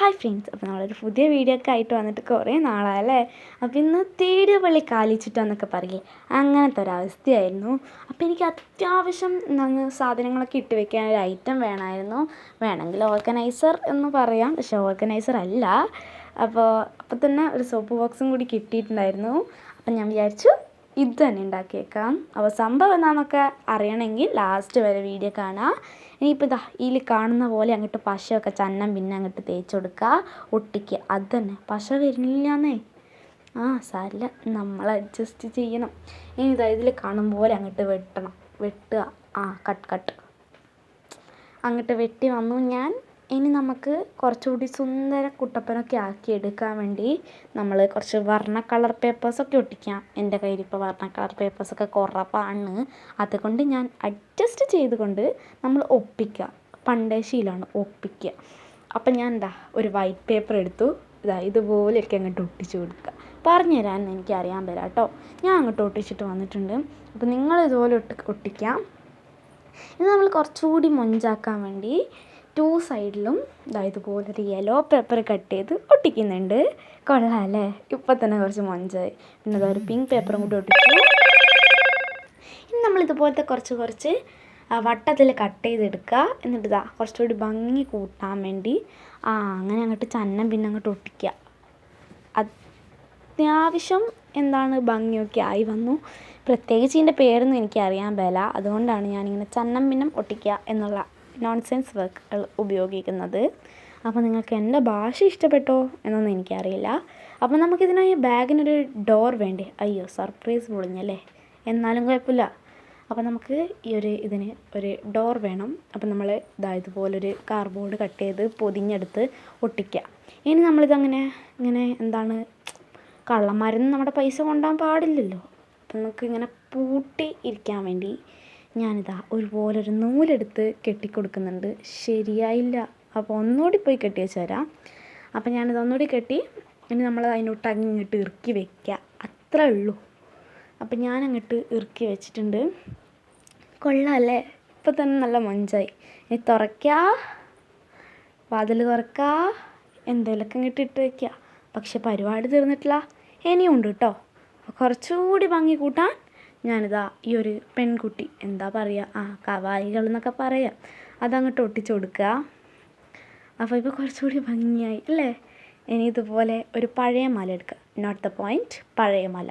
Hi friends അപ്പോൾ നമ്മളൊരു പുതിയ വീഡിയോ ഒക്കെ ആയിട്ട് വന്നിട്ട് കുറേ നാളായല്ലേ? അപ്പോൾ ഇന്ന് തേടിയ പള്ളി കാലിച്ചിട്ടെന്നൊക്കെ പറയില്ലേ? അങ്ങനത്തെ ഒരവസ്ഥയായിരുന്നു അപ്പോൾ എനിക്ക് അത്യാവശ്യം നന്ന് സാധനങ്ങളൊക്കെ ഇട്ട് വെക്കാൻ ഒരു ഐറ്റം വേണമായിരുന്നു. വേണമെങ്കിൽ ഓർഗനൈസർ എന്ന് പറയാം. പക്ഷെ ഓർഗനൈസർ അല്ല. അപ്പോൾ അപ്പോൾ തന്നെ ഒരു സോപ്പ് ബോക്സും കൂടി കിട്ടിയിട്ടുണ്ടായിരുന്നു. അപ്പം ഞാൻ വിചാരിച്ചു ഇത് തന്നെ ഉണ്ടാക്കിയേക്കാം. അപ്പോൾ സംഭവം എന്താണെന്നൊക്കെ അറിയണമെങ്കിൽ ലാസ്റ്റ് വരെ വീഡിയോ കാണാം. ഇനിയിപ്പോൾ ഇതാ ഇതിൽ കാണുന്ന പോലെ അങ്ങോട്ട് പശയൊക്കെ ചന്നം പിന്നെ അങ്ങോട്ട് തേച്ച് കൊടുക്കുക ഒട്ടിക്കുക അത് തന്നെ പശ വരുന്നില്ലാന്നേ. ആ സാരില്ല നമ്മൾ അഡ്ജസ്റ്റ് ചെയ്യണം. ഇനി ഇതാ ഇതിൽ കാണും പോലെ അങ്ങോട്ട് വെട്ടണം. വെട്ടുക. ആ കട്ട് കട്ട് അങ്ങോട്ട് വെട്ടി വന്നു ഞാൻ. ഇനി നമുക്ക് കുറച്ചുകൂടി സുന്ദര കുട്ടപ്പനൊക്കെ ആക്കി എടുക്കാൻ വേണ്ടി നമ്മൾ കുറച്ച് വർണ കളർ പേപ്പേഴ്സൊക്കെ ഒട്ടിക്കാം. എന്റെ കയ്യിൽ ഇപ്പോൾ വർണ കളർ പേപ്പേഴ്സൊക്കെ കുറവാണ്. അതുകൊണ്ട് ഞാൻ അഡ്ജസ്റ്റ് ചെയ്തുകൊണ്ട് നമ്മൾ ഒപ്പിക്കുക. പണ്ടേ ശീലമാണ് ഒപ്പിക്കുക. അപ്പം ഞാൻ എന്താ ഒരു വൈറ്റ് പേപ്പർ എടുത്തു. ഇതാ ഇതുപോലെയൊക്കെ അങ്ങോട്ട് ഒട്ടിച്ചു കൊടുക്കുക. പറഞ്ഞു തരാൻ എനിക്ക് അറിയാൻ പറ്റാം കേട്ടോ. ഞാൻ അങ്ങോട്ട് ഒട്ടിച്ചിട്ട് വന്നിട്ടുണ്ട്. അപ്പം നിങ്ങൾ ഇതുപോലെ ഒട്ടി ഒട്ടിക്കാം. ഇത് നമ്മൾ കുറച്ചുകൂടി മൊഞ്ചാക്കാൻ വേണ്ടി ടു സൈഡിലും ഇതാ ഇതുപോലൊരു യെല്ലോ പേപ്പർ കട്ട് ചെയ്ത് ഒട്ടിക്കുന്നുണ്ട്. കൊള്ളാം അല്ലേ ഇപ്പം തന്നെ കുറച്ച് മൊഞ്ചായി. പിന്നെ അതൊരു ഒരു പിങ്ക് പേപ്പറും കൂടി ഒട്ടിച്ചു. ഇനി നമ്മൾ ഇതുപോലത്തെ കുറച്ച് കുറച്ച് വട്ടത്തിൽ കട്ട് ചെയ്തെടുക്കുക. എന്നിട്ട് ഇതാ കുറച്ചുകൂടി ഭംഗി കൂട്ടാൻ വേണ്ടി ആ അങ്ങനെ അങ്ങോട്ട് ചന്നം പിന്നെ അങ്ങോട്ട് ഒട്ടിക്കുക. അത്യാവശ്യം എന്താണ് ഭംഗിയൊക്കെ ആയി വന്നു. പ്രത്യേകിച്ച് ഇതിന്റെ പേരൊന്നും എനിക്കറിയാൻ മേല. അതുകൊണ്ടാണ് ഞാനിങ്ങനെ ചന്നം പിന്നം ഒട്ടിക്കുക എന്നുള്ള നോൺസെൻസ് വർക്കുകൾ ഉപയോഗിക്കുന്നത്. അപ്പോൾ നിങ്ങൾക്ക് എന്റെ ഭാഷ ഇഷ്ടപ്പെട്ടോ എന്നൊന്നും എനിക്കറിയില്ല. അപ്പോൾ നമുക്കിതിനായി ബാഗിനൊരു ഡോർ വേണ്ടേ? അയ്യോ സർപ്രൈസ് പൊളിഞ്ഞല്ലേ? എന്നാലും കുഴപ്പമില്ല. അപ്പോൾ നമുക്ക് ഈ ഒരു ഇതിന് ഒരു ഡോർ വേണം. അപ്പോൾ നമ്മൾ ഇതാ ഇതുപോലൊരു കാർഡ്ബോർഡ് കട്ട് ചെയ്ത് പൊതിഞ്ഞെടുത്ത് ഒട്ടിക്കുക ഇനി നമ്മളിതങ്ങനെ ഇങ്ങനെ എന്താണ് കള്ളന്മാരൊന്നും നമ്മുടെ പൈസ കൊണ്ടുപോകാൻ പാടില്ലല്ലോ. അപ്പോൾ നമുക്ക് ഇങ്ങനെ പൂട്ടി ഇരിക്കാൻ വേണ്ടി ഞാനിതാ ഒരുപോലൊരു നൂലെടുത്ത് കെട്ടിക്കൊടുക്കുന്നുണ്ട്. ശരിയായില്ല. അപ്പോൾ ഒന്നുകൂടി പോയി കെട്ടി വെച്ച് തരാം. അപ്പം ഞാനിത് ഒന്നുകൂടി കെട്ടി ഇനി നമ്മൾ അതിനോട്ട് അങ്ങോട്ട് ഇറുക്കി വെക്കുക അത്രേ ഉള്ളൂ. അപ്പം ഞാൻ അങ്ങോട്ട് ഇറുക്കി വെച്ചിട്ടുണ്ട്. കൊള്ളാമല്ലേ ഇപ്പം തന്നെ നല്ല മൊഞ്ചായി. ഇനി തുറക്കുക വാതിൽ തുറക്കുക എന്തെങ്കിലുമൊക്കെ ഇങ്ങോട്ട് ഇട്ട് വെക്കുക പക്ഷെ പരിപാടി തീർന്നിട്ടില്ല. ഇനിയും ഉണ്ട് കേട്ടോ കുറച്ചുകൂടി ഭംഗി കൂട്ടാൻ ഞാനിതാ ഈ ഒരു പെൺകുട്ടി എന്താ പറയുക ആ കവായികൾ എന്നൊക്കെ പറയാം. അതങ്ങോട്ട് ഒട്ടിച്ചു കൊടുക്കുക. അപ്പോൾ ഇപ്പോൾ കുറച്ചുകൂടി ഭംഗിയായി അല്ലേ? ഇനി ഇതുപോലെ ഒരു പഴയ മാല എടുക്കുക. നോട്ട് ദ പോയിന്റ് പഴയ മാല.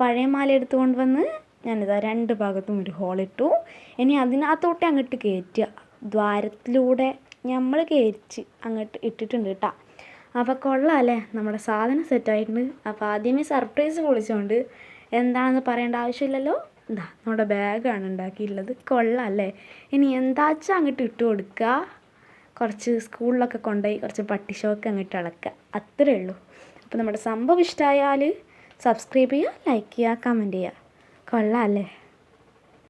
പഴയ മാല എടുത്തുകൊണ്ട് വന്ന് ഞാനിതാ രണ്ട് ഭാഗത്തും ഒരു ഹോളിട്ടു ഇനി അതിനകത്തോട്ടെ അങ്ങോട്ട് കയറ്റുക. ദ്വാരത്തിലൂടെ നമ്മൾ കയറ്റി അങ്ങോട്ട് ഇട്ടിട്ടുണ്ട് കേട്ടോ. അപ്പോൾ കൊള്ളാം അല്ലേ? നമ്മുടെ സാധനം സെറ്റായിട്ടുണ്ട് അപ്പോൾ ആദ്യമേ സർപ്രൈസ് പൊളിച്ചുകൊണ്ട് എന്താണെന്ന് പറയേണ്ട ആവശ്യമില്ലല്ലോ? എന്താ നമ്മുടെ ബാഗാണ് ഉണ്ടാക്കിയിട്ടുള്ളത്. കൊള്ളാം അല്ലേ ഇനി എന്താച്ചാൽ അങ്ങോട്ട് ഇട്ട് കൊടുക്കുക? കുറച്ച് സ്കൂളിലൊക്കെ കൊണ്ടുപോയി കുറച്ച് പട്ടിഷോക്ക് അങ്ങോട്ട് ഇളക്കുക അത്രേ ഉള്ളൂ. അപ്പോൾ നമ്മുടെ സംഭവം ഇഷ്ടമായാൽ സബ്സ്ക്രൈബ് ചെയ്യുക ലൈക്ക് ചെയ്യുക കമന്റ് ചെയ്യുക. കൊള്ളാം അല്ലേ